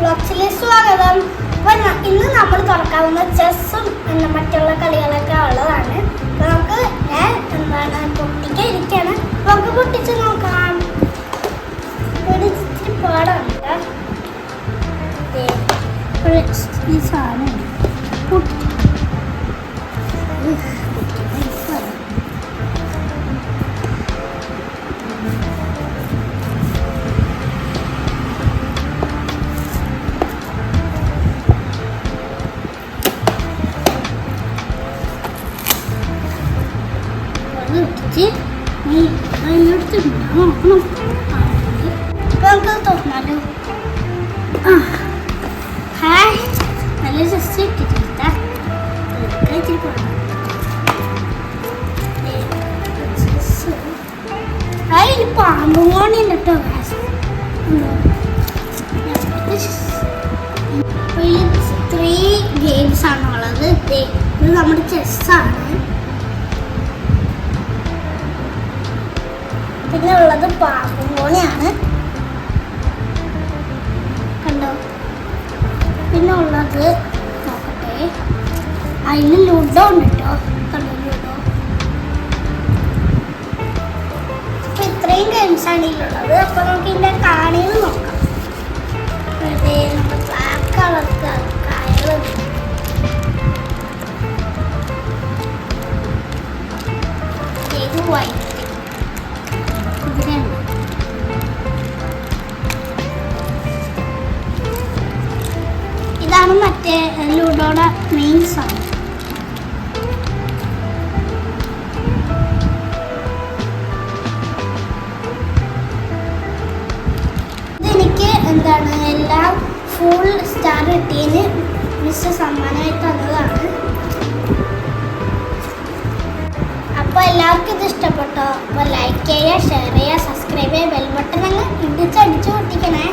ബ്ലോഗ്സിലെ സ്വാഗതം അപ്പോൾ ഇന്ന് നമ്മൾ തുറക്കാവുന്ന ചെസ്സും മറ്റുള്ള കളികളൊക്കെ ഉള്ളതാണ്. നമുക്ക് ഞാൻ എന്താണ് പൊട്ടിക്കാൻ ഇരിക്കുകയാണ് നമുക്ക് പൊട്ടിച്ച് നോക്കാം. ഇച്ചിരി പാടാണ് സാധനം ഈ അതിനടുത്ത് നോക്കണം നമുക്ക് തോന്നാലോ ആ ഹായ് നല്ല ജസ്റ്റ് ഇട്ടിട്ടില്ല ഇച്ചിരി ഹായ് ഇത് പാമ്പും കോണില്ല കേട്ടോ ത്രീ ഗെയിംസ് ആണുള്ളത് ഇത് നമ്മുടെ ചെസ്സാണ് പിന്നെ ഉള്ളത് പാമ്പുംപോണിയാണ് കണ്ടോ? പിന്നെ ഉള്ളത് നോക്കട്ടെ. അതിന് ലുഡോ ഉണ്ട് കേട്ടോ. കണ്ടോ ലുഡോ? അപ്പൊ ഇത്രയും ഗെയിംസ് ആണ് ഇതിലുള്ളത് അപ്പൊ നമുക്ക് ഇതിന്റെ കാണിയിൽ നോക്കാം. വെറുതെ ഇതിനുണ്ട് ഇതാണ് മറ്റേ ലൂഡോയുടെ മെയിൻ സാധനം ഇതെനിക്ക് എന്താണ് എല്ലാം ഫുൾ സ്റ്റാർ കിട്ടിയതിന് മിസ്റ്റർ സമ്മാനമായി തന്നതാണ്. എല്ലാവർക്കും ഇത് ഇഷ്ടപ്പെട്ടോ അപ്പോൾ ലൈക്ക് ചെയ്യുക ഷെയർ ചെയ്യുക സബ്സ്ക്രൈബ് ചെയ്യുക ബെൽബട്ടൺ അങ്ങ് ഇടിച്ചടിച്ച് പൊട്ടിക്കണേ.